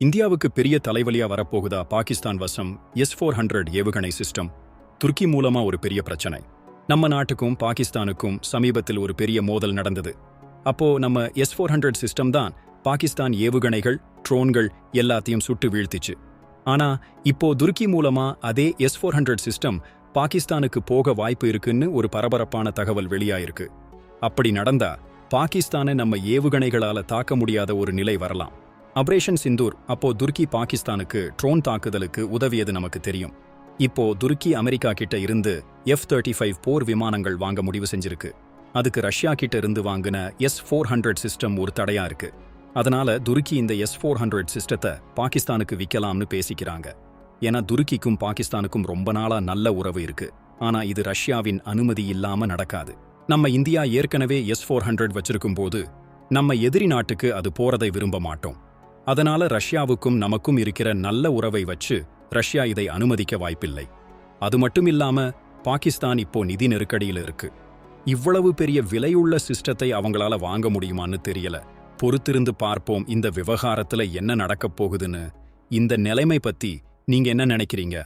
இந்தியாவுக்கு பெரிய தலைவலியா வரப்போகுதா பாகிஸ்தான் வசம் எஸ் ஃபோர் ஹண்ட்ரட் ஏவுகணை சிஸ்டம் துருக்கி மூலமா ஒரு பெரிய பிரச்சனை. நம்ம நாட்டுக்கும் பாகிஸ்தானுக்கும் சமீபத்தில் ஒரு பெரிய மோதல் நடந்தது. அப்போ நம்ம எஸ் ஃபோர் ஹண்ட்ரட் சிஸ்டம் தான் பாகிஸ்தான் ஏவுகணைகள் ட்ரோன்கள் எல்லாத்தையும் சுட்டு வீழ்த்திச்சு. ஆனா இப்போ துருக்கி மூலமா அதே எஸ் ஃபோர் ஹண்ட்ரட் சிஸ்டம் பாகிஸ்தானுக்கு போக வாய்ப்பு இருக்குன்னு ஒரு பரபரப்பான தகவல் வெளியாயிருக்கு. அப்படி நடந்தா பாகிஸ்தானை நம்ம ஏவுகணைகளால தாக்க முடியாத ஒரு நிலை வரலாம். ஆபரேஷன் சிந்தூர் அப்போ துருக்கி பாகிஸ்தானுக்கு ட்ரோன் தாக்குதலுக்கு உதவியது நமக்கு தெரியும். இப்போ துருக்கி அமெரிக்கா கிட்ட இருந்து எஃப் தேர்ட்டி ஃபைவ் போர் விமானங்கள் வாங்க முடிவு செஞ்சிருக்கு. அதுக்கு ரஷ்யா கிட்ட இருந்து வாங்கின எஸ் ஃபோர் ஹண்ட்ரட் சிஸ்டம் ஒரு தடையா இருக்கு. அதனால துருக்கி இந்த எஸ் ஃபோர் ஹண்ட்ரட் சிஸ்டத்தை பாகிஸ்தானுக்கு விற்கலாம்னு பேசிக்கிறாங்க. ஏன்னா துருக்கிக்கும் பாகிஸ்தானுக்கும் ரொம்ப நாளா நல்ல உறவு இருக்கு. ஆனா இது ரஷ்யாவின் அனுமதி இல்லாம நடக்காது. நம்ம இந்தியா ஏற்கனவே எஸ் ஃபோர் ஹண்ட்ரட் வச்சிருக்கும் போது நம்ம எதிரி நாட்டுக்கு அது போறதை விரும்ப மாட்டோம். அதனால ரஷ்யாவுக்கும் நமக்கும் இருக்கிற நல்ல உறவை வச்சு ரஷ்யா இதை அனுமதிக்க வாய்ப்பில்லை. அது மட்டும் இல்லாம பாகிஸ்தான் இப்போ நிதி நெருக்கடியில் இருக்கு. இவ்வளவு பெரிய விலையுள்ள சிஸ்டத்தை அவங்களால வாங்க முடியுமான்னு தெரியல. பொறுத்திருந்து பார்ப்போம் இந்த விவகாரத்துல என்ன நடக்கப் போகுதுன்னு. இந்த நிலைமை பத்தி நீங்க என்ன நினைக்கிறீங்க?